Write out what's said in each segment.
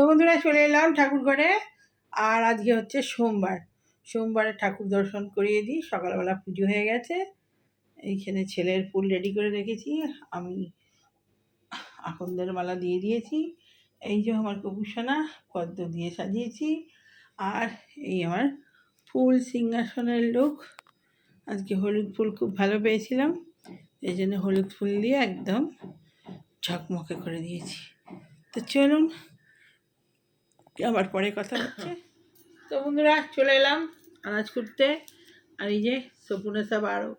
তো বন্ধুরা চলে এলাম ঠাকুর ঘরে। আর আজকে হচ্ছে সোমবার। সোমবারে ঠাকুর দর্শন করিয়ে দিই, সকালবেলা পুজো হয়ে গেছে। এইখানে ছেলের ফুল রেডি করে রেখেছি, আমি আকন্দের মালা দিয়ে দিয়েছি, এই যে আমার কপুসোনা পদ্ম দিয়ে সাজিয়েছি, আর এই আমার ফুল সিংহাসনের লোক। আজকে হলুদ ফুল খুব ভালো পেয়েছিলাম, এই জন্য হলুদ ফুল দিয়ে একদম ঝকমকে করে দিয়েছি। তো চলুন আবার পরে কথা হচ্ছে? তো বন্ধুরা, চলে এলাম আনাজ করতে আর এই যে সপুনে সব আরও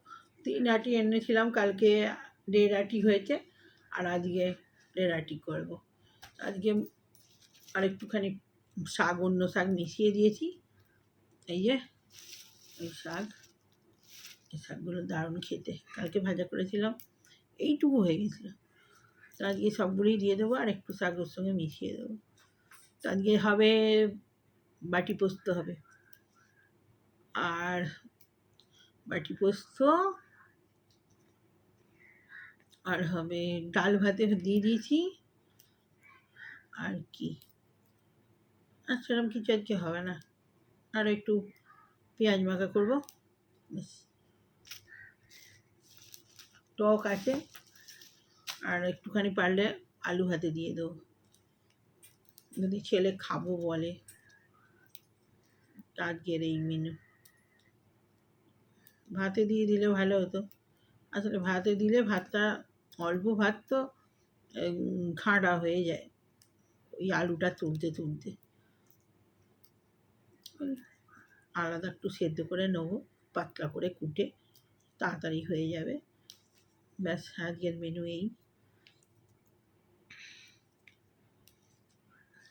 তিন আটি এনেছিলাম, কালকে দেড় আটি হয়েছে, আর আজকে দেড় আটি করব। আজকে আর একটুখানি শাক, অন্য শাক মিশিয়ে দিয়েছি। এই যে, এই শাক, এই শাকগুলো দারুণ খেতে। কালকে ভাজা করেছিলাম, এইটুকু হয়ে গেছিল। আজকে সবগুলোই দিয়ে দেবো, আর একটু শাক ওর সঙ্গে মিশিয়ে দেবো। আজকে হবে, বাটি পোস্ত হবে। আর বাটি পোস্ত, আর হবে ডাল ভাতে দিয়ে দিয়েছি। আর কি? আর সেরকম কিছু আজকে হবে না। আর একটু পেঁয়াজ মাখা করব। টক আছে। আর একটুখানি পারলে আলু ভাতে দিয়ে দেবো। যদি ছেলে খাব বলে। আজকের এই মেনু ভাতে দিয়ে দিলে ভালো হতো। আসলে ভাতে দিলে ভাতটা অল্প ভাত তো ঘাঁটা হয়ে যায়। ওই আলুটা তুলতে তুলতে। আলাদা একটু সেদ্ধ করে নেব, পাতলা করে কুটে, তাড়াতাড়ি হয়ে যাবে। ব্যাস, আজকের মেনু এই।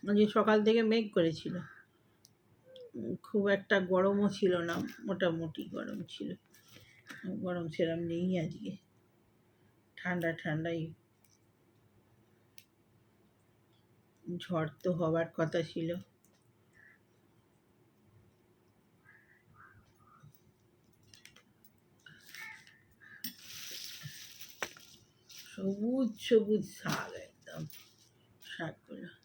আজকে সকাল থেকে মেঘ করেছিল। খুব একটা গরমও ছিল না, মোটামুটি গরম ছিল। গরম সেরম নেই আজকে। ঠান্ডা ঠান্ডাই। ঝড় তো হবার কথা ছিল। সবুজ সবুজ শাক একদম, শাকগুলো।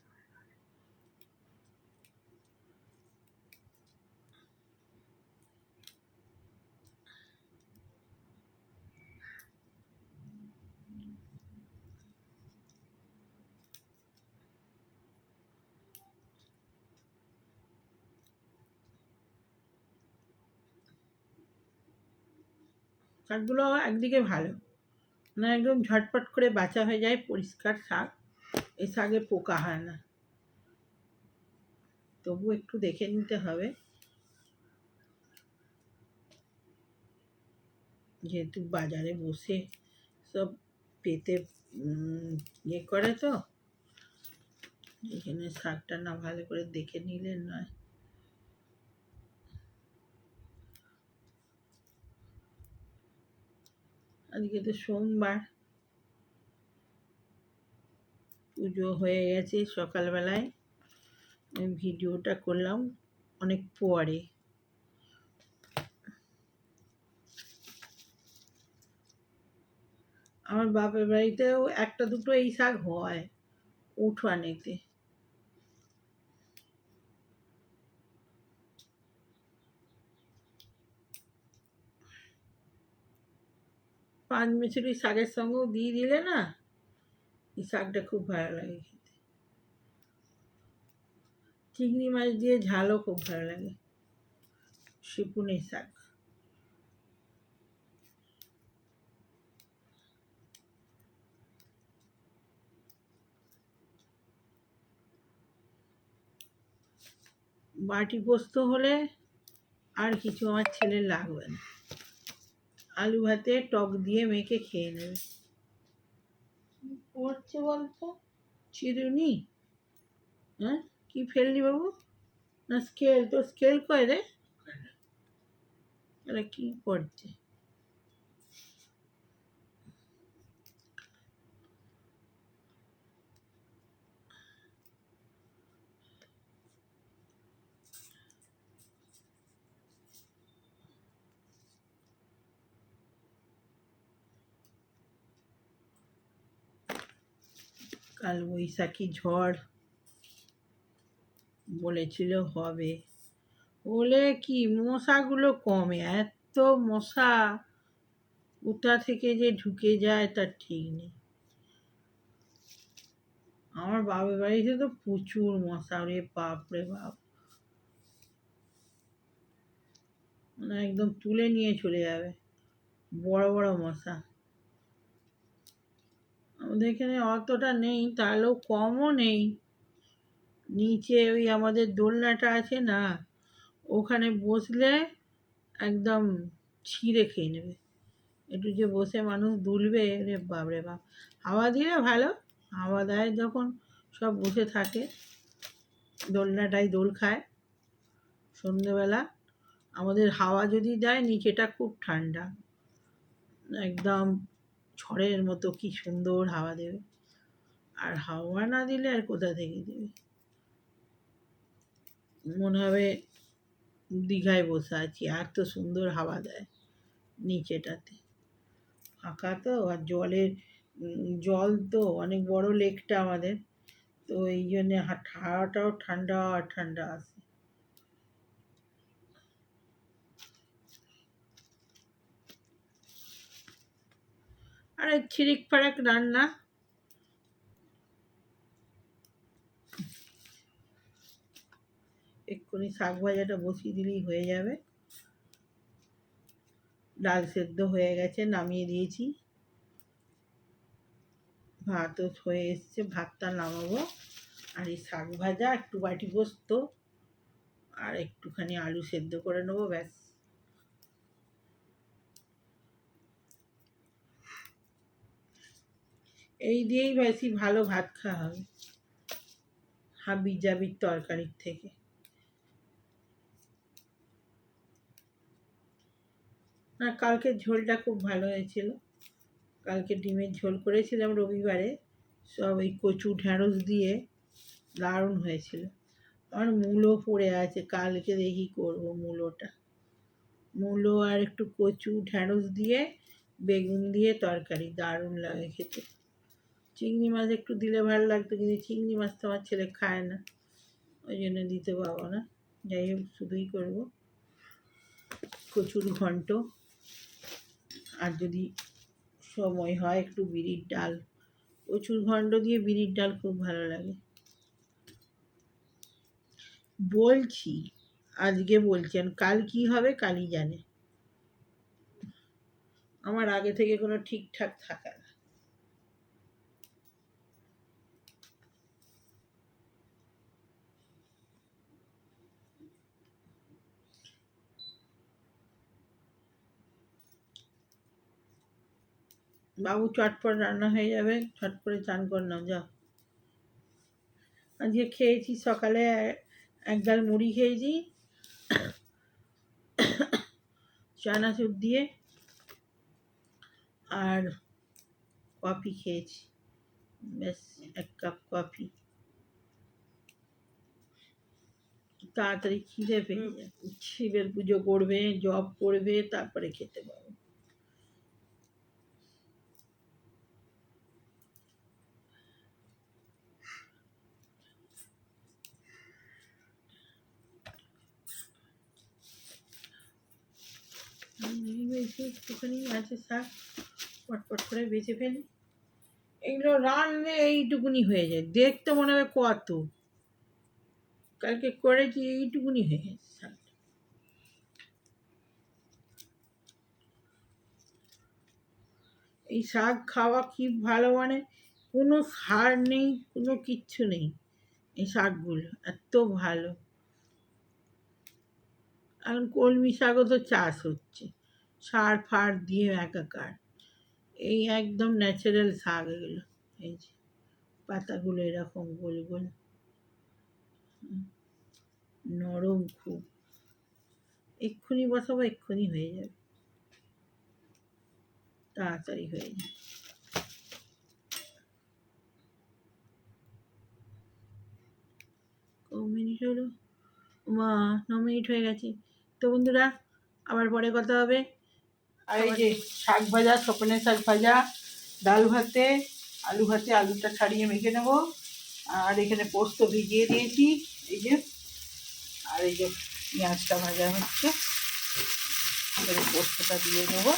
শাকগুলো একদিকে ভালো। না একদম ঝটপট করে বাঁচা হয়ে যায় পরিষ্কার শাক। এই শাকে পোকা হয় না। তবু একটু দেখে নিতে হবে। যেহেতু বাজারে বসে সব পেতে ইয়ে করে তো, এখানে শাকটা না ভালো করে দেখে নিলে নয়। আজকে তো সোমবার। পুজো হয়ে গেছে সকালবেলায়। ভিডিওটা করলাম অনেক পরে। আমার বাপের বাড়িতেও একটা দুটো এই শাক হয় উঠোয়ানেতে পাঁচ মিশুরি শাকের সঙ্গেও দিয়ে দিলে না, এই শাকটা খুব ভালো লাগে খেতে। চিংড়ি মাছ দিয়ে ঝালও খুব ভালো লাগে, শিপুনের শাক। বাটি পোস্ত হলে আর কিছু আমার ছেলে লাগবে না। আলু ভাতে টক দিয়ে মেখে খেয়ে নেবে পড়ছে বলতো? চিরুনি? হ্যাঁ? কি ফেললি বাবু? না স্কেল তো স্কেল কয় রে? কি পড়ছে কাল বৈশাখী ঝড় বলেছিল হবে। বলে কি, মশাগুলো কমে? এত মশা কোথা থেকে যে ঢুকে যায় তার ঠিক নেই। আমার বাবার বাড়িতে তো প্রচুর মশা রে বাপ রে বাপ। মানে একদম তুলে নিয়ে চলে যাবে। বড় বড় মশা। আমাদের এখানে অতটা নেই, তাহলেও কমও নেই। নিচে ওই আমাদের দোলনাটা আছে না, ওখানে বসলে একদম ছিঁড়ে খেয়ে নেবে। একটু যে বসে মানুষ দুলবে রে বাপ রে বাপ। হাওয়া দিলে ভালো? হাওয়া দেয় যখন সব বসে থাকে, দোলনাটাই দোল খায়। সন্ধেবেলা আমাদের হাওয়া যদি দেয়, নিচেটা খুব ঠান্ডা। একদম ঝড়ের মতো কি সুন্দর হাওয়া দেবে। আর হাওয়া না দিলে আর কোথা থেকে দেবে? মনে হবে দীঘায় বসে আছি, আর তো সুন্দর হাওয়া দেয় নিচেটাতে। ফাঁকা তো, আর জলের জল তো অনেক বড় লেকটা আমাদের, তো এই জন্যে হাওয়াটাও ঠান্ডা ঠান্ডা আসে আরে ছিরিক ফারাক রান্না। এক্ষুনি শাক ভাজাটা বসিয়ে দিলেই হয়ে যাবে। ডাল সেদ্ধ হয়ে গেছে, নামিয়ে দিয়েছি। ভাতও হয়ে এসছে, ভাতটা নামাবো। আর এই শাক ভাজা একটু বাটি পোস্ত আর একটুখানি আলু সেদ্ধ করে নেব, ব্যাস। এই দিয়েই বেশি ভালো ভাত খাওয়া হবে। হাবি জাবির তরকারির থেকে। আর কালকে ঝোলটা খুব ভালো হয়েছিল। কালকে ডিমের ঝোল করেছিলাম রবিবারে। সব ওই কচু ঢ্যাঁড়স দিয়ে দারুণ হয়েছিল। আমার মূলো পড়ে আছে, কালকে দেখি করব মূলোটা। মূলো আর একটু কচু ঢ্যাঁড়স দিয়ে, বেগুন দিয়ে তরকারি, দারুণ লাগে খেতে। চিংড়ি মাছ একটু দিলে ভালো লাগতো, কিন্তু চিংড়ি মাছ তো আমার ছেলে খায় না। ওই জন্য দিতে পারব না। যাই হোক, শুধুই করব। কচুর ঘন্ট। আর যদি সময় হয় একটু বিড়ির ডাল। কচুর ঘন্ট দিয়ে বিড়ির ডাল খুব ভালো লাগে। বলছি, আজকে বলছেন কাল কি হবে কালই জানে। আমার আগে থেকে কোনো ঠিকঠাক থাকে বাবু চটপট রান্না হয়ে যাবে ছট করে চান করে নাও, যাও। আজকে খেয়েছি সকালে এক ডাল মুড়ি খেয়েছি, চানাচুর দিয়ে, আর কফি খেয়েছি। ব্যাস, এক কাপ কফি। তাড়াতাড়ি খিদে পেয়ে যায়। শিবের পুজো করবে জব করবে, তারপরে খেতে পাবে একটুখানি আছে শাক পটপট করে বেছে ফেলি। এগুলো রানলে এইটুকুনি হয়ে যায়। দেখতে মনে হবে কত। কালকে করেছি এইটুকুনি হয়ে গেছে শাক এই শাক খাওয়া কি ভালো মানে? কোনো সার নেই, কোনো কিচ্ছু নেই। এই শাকগুলো, এত ভালো। এখন কলমি শাকও তো চাষ হচ্ছে। সার ফার দিয়ে একাকার। এই একদম ন্যাচারাল শাক এগুলো। এই যে পাতাগুলো এরকম গোল গোল। নরম খুব। এক্ষুনি বসাবো, এক্ষুনি হয়ে যাবে। তাড়াতাড়ি হয়ে যাবে। ক মিনিট হলো? মা, ন মিনিট হয়ে গেছে। তো বন্ধুরা আবার পরে কথা হবে। আর এই যে শাক ভাজা সপনের শাক ভাজা ডাল ভাতে আলু ভাতে আলুটা ছাড়িয়ে মেখে নেব। আর এখানে পোস্ত ভিজিয়ে দিয়েছি এই যে। আর এই যে পেঁয়াজটা ভাজা হচ্ছে পোস্তটা দিয়ে দেবো।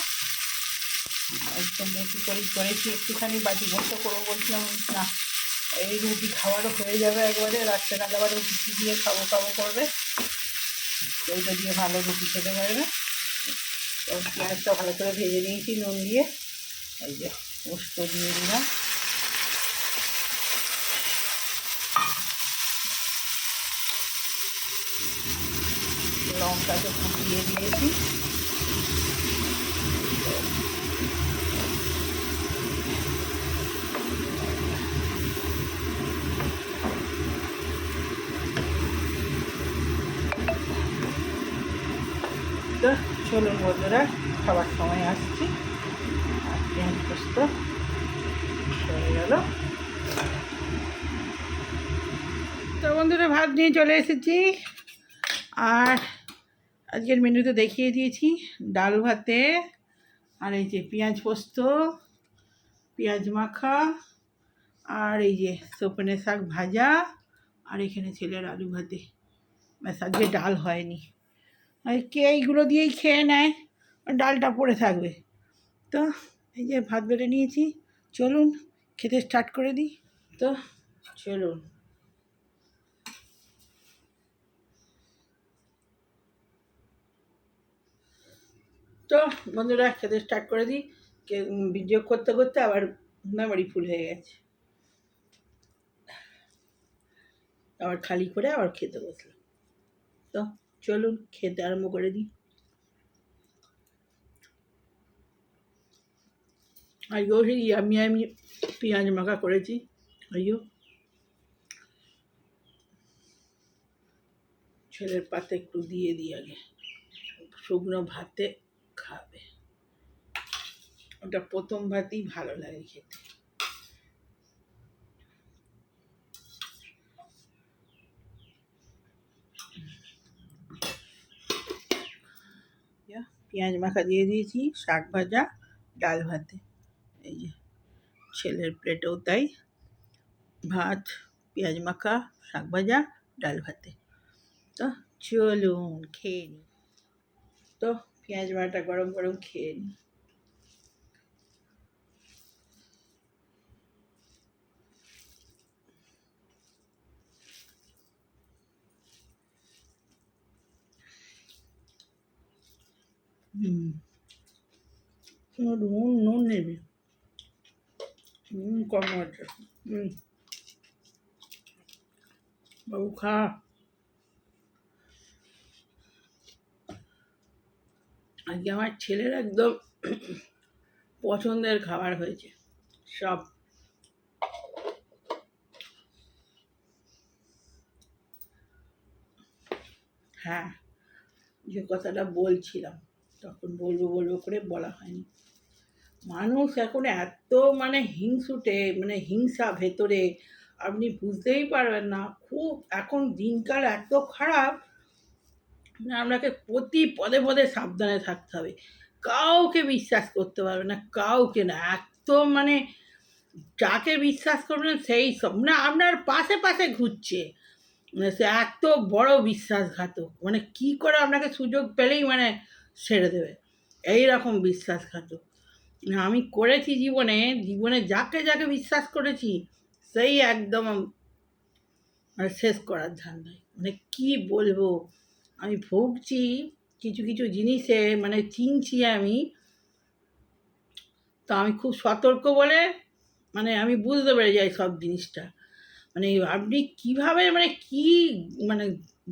একদম করে করেছি একটুখানি বাটি পোস্ত করব বলছিলাম না এই রুটি খাওয়ারও হয়ে যাবে একবারে রাত্রে নাগাদ আবার রুটি দিয়ে খাব খাব করবে। ওইটা দিয়ে ভালো রুটি খেতে পারবে। তো পেঁয়াজটা ভালো করে ভেজে নিয়েছি, নুন দিয়ে। এই যে পোস্ত দিয়ে দিলাম। লঙ্কাটা ফুটিয়ে দিয়েছি তো চলুন বন্ধুরা, খাবার সময় আসছি। আর পেঁয়াজ পোস্ত হয়ে গেল। তো বন্ধুরা, ভাত নিয়ে চলে এসেছি। আর আজকের মেনুতে দেখিয়ে দিয়েছি ডাল ভাতে, আর এই যে পেঁয়াজ পোস্ত, পেঁয়াজ মাখা, আর এই যে সপনে শাক ভাজা, আর এখানে ছেলের আলু ভাতে। ব্যাস, আজকে ডাল হয়নি। কে এইগুলো দিয়েই খেয়ে নেয়, ডালটা পড়ে থাকবে। তো এই যে ভাত বেড়ে নিয়েছি, চলুন খেতে স্টার্ট করে দিই। তো চলুন। তো বন্ধুরা, খেতে স্টার্ট করে দিই। ভিডিও করতে করতে আবার মেমোরি ফুল হয়ে গেছে। আবার খালি করে আবার খেতে বসলাম। তো চলুন, খেতে আরম্ভ করে দিই। আজকেও সেই আমি আমি পেঁয়াজ মাখা করেছি। আইও ছেলের পাতে একটু দিয়ে দিই আগে। শুকনো ভাতে খাবে। ওটা প্রথম ভাতেই ভালো লাগে খেতে যা, পেঁয়াজ মাখা দিয়ে দিয়েছি, শাক ভাজা, ডাল ভাতে। এই যে, ছেলের প্লেটেও তাই। ভাত, পেঁয়াজ মাখা, শাক ভাজা, ডাল ভাতে। তো চলুন, খেয়ে নিই তো পেঁয়াজ ভাটা গরম গরম খেয়ে নিই হুম নুন নুন নেবে নুন কম আছে হুম বাবু খা আজকে আমার ছেলের একদম পছন্দের খাবার হয়েছে সব হ্যাঁ যে কথাটা বলছিলাম। তখন বলব বলব করে বলা হয়নি। মানুষ এখন এত মানে হিংসুটে মানে হিংসা ভেতরে, আপনি বুঝতেই পারবেন না। খুব এখন দিনকাল এত খারাপ আপনাকে প্রতি পদে পদে সাবধানে থাকতে হবে। কাউকে বিশ্বাস করতে পারবে না, কাউকে না। এত মানে যাকে বিশ্বাস করবেন সেই সব মানে আপনার পাশে পাশে ঘুরছে। মানে সে এত বড় বিশ্বাসঘাতক। মানে কি করে আপনাকে সুযোগ পেলেই মানে ছেড়ে দেবে। এই রকম বিশ্বাসঘাতক। আমি করেছি জীবনে জীবনে যাকে যাকে বিশ্বাস করেছি, সেই একদম মানে শেষ করার ধান্দায় মানে কি বলব? আমি ভুগছি, কিছু কিছু জিনিসে মানে চিনছি আমি। তো আমি খুব সতর্ক বলে মানে আমি বুঝতে পেরে যাই সব জিনিসটা। মানে আপনি কীভাবে মানে কি মানে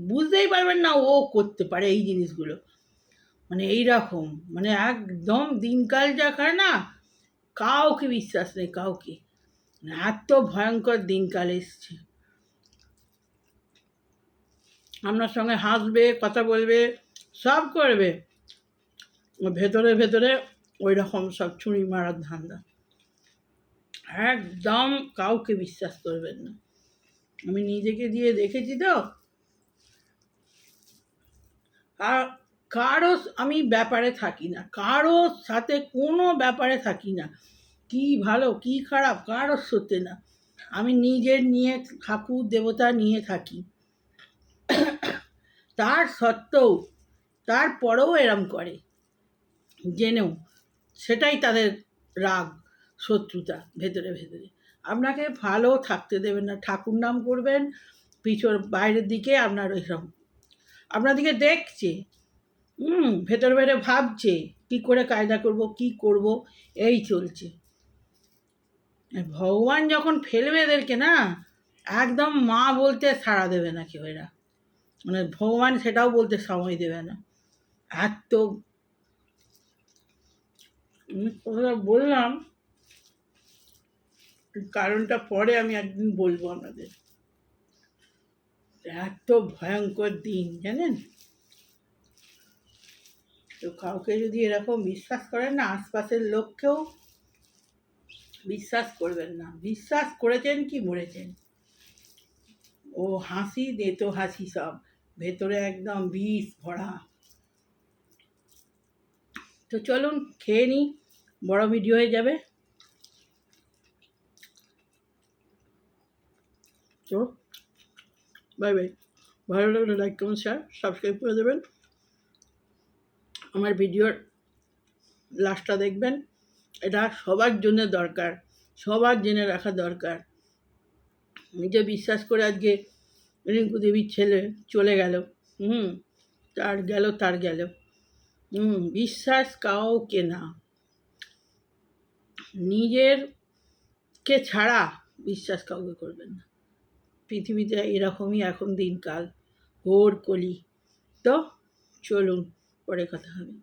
বুঝতেই পারবেন না ও করতে পারে এই জিনিসগুলো। মানে এই রকম মানে একদম দিনকাল যা খায় না, কাউকে বিশ্বাস নেই, কাউকে। মানে এত ভয়ঙ্কর দিনকাল এসছে। আপনার সঙ্গে হাসবে, কথা বলবে, সব করবে। ভেতরে ভেতরে ওই রকম সব ছুরি মারার ধান্দা। একদম কাউকে বিশ্বাস করবেন না। আমি নিজেকে দিয়ে দেখেছি তো। আর কারও আমি ব্যাপারে থাকি না। কারও সাথে কোনো ব্যাপারে থাকি না। কি ভালো, কি খারাপ, কারোর সাথে না। আমি নিজের নিয়ে ঠাকুর, দেবতা নিয়ে থাকি। তার সত্ত্বেও তারপরেও এরম করে। জেনেও, সেটাই তাদের রাগ, শত্রুতা, ভেতরে ভেতরে। আপনাকে ভালো থাকতে দেবেন না। ঠাকুর নাম করবেন পিছর বাইরের দিকে আপনার ওইরকম আপনার দিকে দেখছে। হুম, ভেতর বাইরে ভাবছে, কি করে কায়দা করব, কি করব, এই চলছে। ভগবান যখন ফেলবে এদেরকে না, একদম মা বলতে সাড়া দেবে না কেউ এরা। মানে ভগবান সেটাও বলতে সময় দেবে না। এত বললাম, কারণটা পরে আমি একদিন বলব আপনাদের। এত ভয়ঙ্কর দিন, জানেন? তো কাউকে যদি এরকম বিশ্বাস করেন না, আশপাশের লোককেও বিশ্বাস করবেন না। বিশ্বাস করেছেন কি মরেছেন? ও হাসি, দে তো হাসি সব। ভেতরে একদম বিষ ভরা। তো চলুন, খেয়ে নিই, বড় ভিডিও হয়ে যাবে। তো বাই বাই ভালো লাগলে লাইক কমেন্ট শেয়ার সাবস্ক্রাইব করে দেবেন। আমার ভিডিওর লাস্টটা দেখবেন, এটা সবার জন্য দরকার, সবার জেনে রাখা দরকার। নিজে বিশ্বাস করে আজকে রিঙ্কু দেবীর ছেলে চলে গেল, হুম, তার গেল তার গেল। হুম, বিশ্বাস কাউকে না। নিজের কে ছাড়া বিশ্বাস কাউকে করবেন না। পৃথিবীতে এরকমই এখন দিনকাল, ঘোর কলি। তো চলুন। পরে কথা হবে।